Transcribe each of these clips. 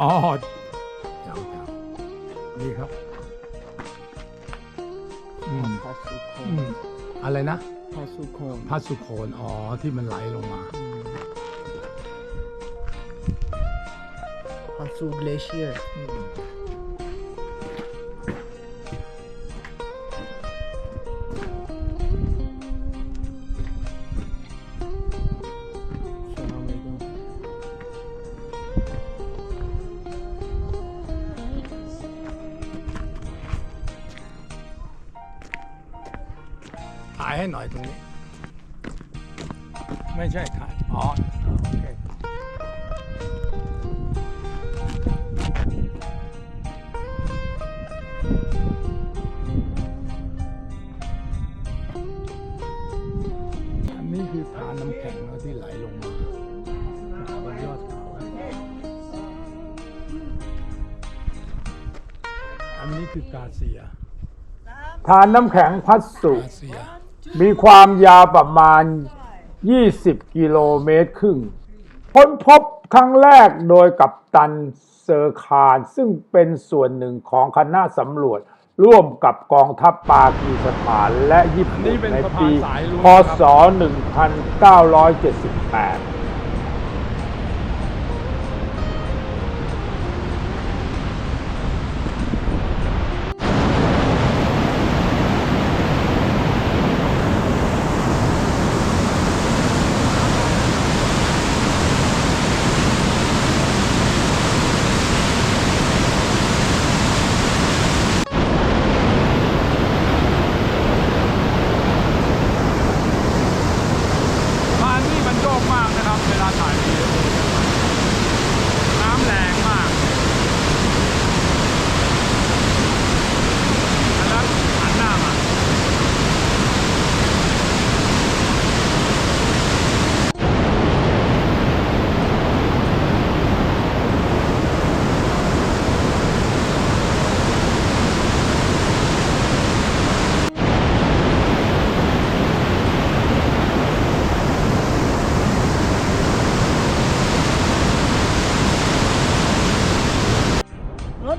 อ๋อเจ้าเจ้านี่ครับอืมพาสุโคอืมอะไรนะพาสุโคนพัสสุโคน อ๋อ ที่มันไหลลงมา พาสุเกลเชียร์ายให้หน่อยตรงนี้ ไม่ใช่ถ่ายอ๋อโอเคอันนี้คือทานน้ำแข็งแล้วที่ไหลลงมาบนยอดเขาอันนี้คือกาเซีย ทานน้ำแข็งพัสสุกาเซีย มีความยาวประมาณ 20 กิโลเมตรครึ่งค้นพบครั้งแรกโดยกัปตันเซอร์คาน ซึ่งเป็นส่วนหนึ่งของคณะสำรวจ ร่วมกับกองทัพปากีสถานและญี่อันปุ่นี้นเป็นในสะพาปีนสายลุงพนะครับศ1978 สะพานนี่มันโยกมากนะครับ เวลาถ่ายวีดีโอน้ำแรงมากอันนั้นหันหน้ามา รถ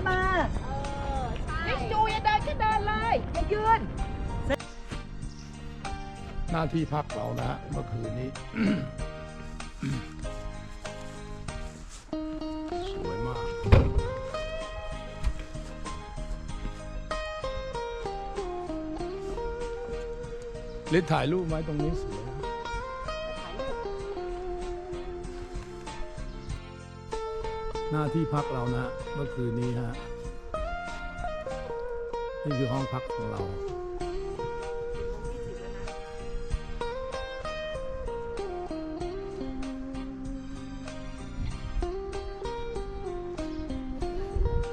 มายิ่งจูอย่าเดินก็เดินเลย อย่ายืน หน้าที่พักเรานะฮะเมื่อคืนนี้ สวยมาก ลิศถ่ายรูปไว้ตรงนี้สวยหน้าที่พักเรานะฮะเมื่อคืนนี้ฮะนี่คือห้องพักของเรา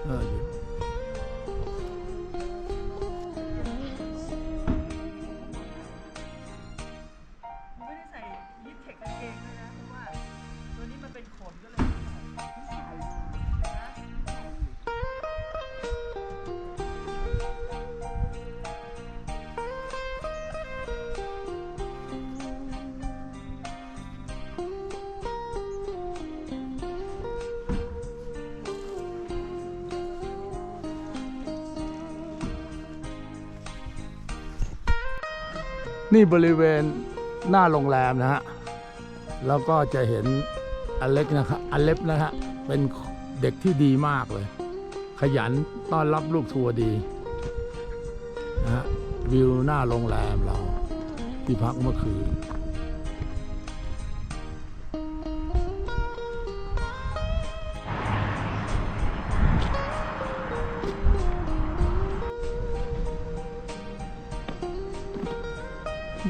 เนี่บริเวณหน้าโรงแรมนะฮะ แล้วก็จะเห็นอเล็กนะครับอเล็บนะฮะ เป็นเด็กที่ดีมากเลย ขยันต้อนรับลูกทัวร์ดีนะฮะวิวหน้าโรงแรมเรา ที่พักเมื่อคืน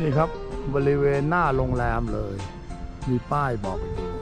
นี่ครับบริเวณหน้าโรงแรมเลย มีป้ายบอกอยู่